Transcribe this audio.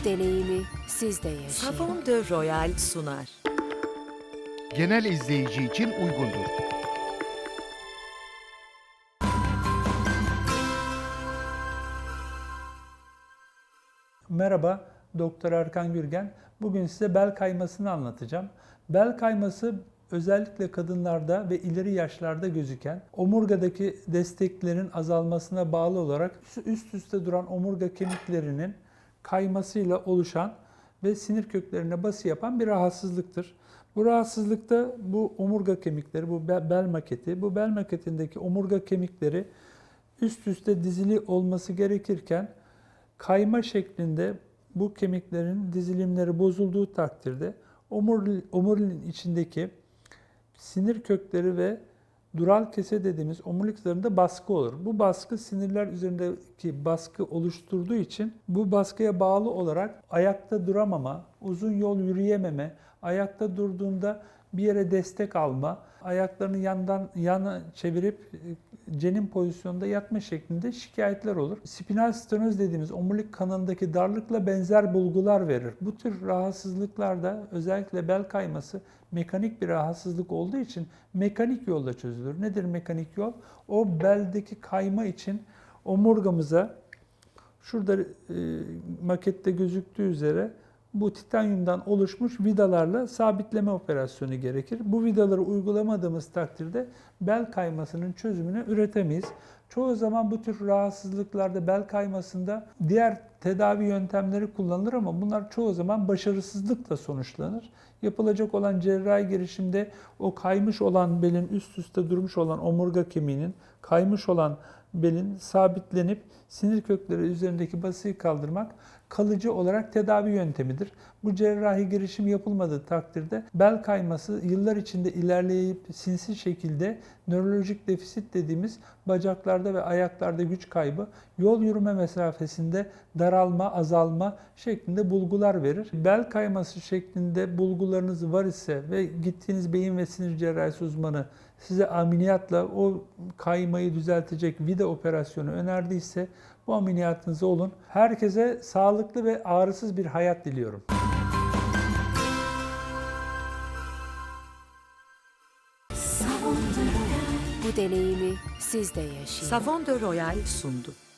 Bu deneyimi siz de yaşayın. Savon de Royal sunar. genel izleyici için uygundur. Merhaba, Doktor Erkan Gürgen. Bugün size bel kaymasını anlatacağım. Bel kayması özellikle kadınlarda ve ileri yaşlarda gözüken omurgadaki desteklerin azalmasına bağlı olarak üst üste duran omurga kemiklerinin kaymasıyla oluşan ve sinir köklerine bası yapan bir rahatsızlıktır. Bu rahatsızlıkta bu omurga kemikleri, bu be- bel maketi, bu bel maketindeki omurga kemikleri üst üste dizili olması gerekirken kayma şeklinde bu kemiklerin dizilimleri bozulduğu takdirde omuril- omuriliğin içindeki sinir kökleri ve dural kese dediğimiz omurilik zarında baskı olur. Bu baskı sinirler üzerindeki baskı oluşturduğu için bu baskıya bağlı olarak ayakta duramama, uzun yol yürüyememe, ayakta durduğunda bir yere destek alma, ayaklarını yandan yana çevirip e, cenin pozisyonda yatma şeklinde şikayetler olur. Spinal stenoz dediğimiz omurilik kanalındaki darlıkla benzer bulgular verir. Bu tür rahatsızlıklarda özellikle bel kayması mekanik bir rahatsızlık olduğu için mekanik yolla çözülür. Nedir mekanik yol? O beldeki kayma için omurgamıza şurada e, makette gözüktüğü üzere bu titanyumdan oluşmuş vidalarla sabitleme operasyonu gerekir. Bu vidaları uygulamadığımız takdirde bel kaymasının çözümünü üretemeyiz. Çoğu zaman bu tür rahatsızlıklarda bel kaymasında diğer tedavi yöntemleri kullanılır ama bunlar çoğu zaman başarısızlıkla sonuçlanır. Yapılacak olan cerrahi girişimde o kaymış olan belin üst üste durmuş olan omurga kemiğinin kaymış olan belin sabitlenip sinir kökleri üzerindeki basıyı kaldırmak kalıcı olarak tedavi yöntemidir. Bu cerrahi girişim yapılmadığı takdirde bel kayması yıllar içinde ilerleyip sinsi şekilde nörolojik defisit dediğimiz bacaklarda ve ayaklarda güç kaybı, yol yürüme mesafesinde daralma, azalma şeklinde bulgular verir. Bel kayması şeklinde bulgularınız var ise ve gittiğiniz beyin ve sinir cerrahisi uzmanı size ameliyatla o kaymayı düzeltecek vida operasyonu önerdiyse bu ameliyatınızı olun. Herkese sağlıklı ve ağrısız bir hayat diliyorum. Bu deneyimi siz de yaşayın. Savon de Royal sundu.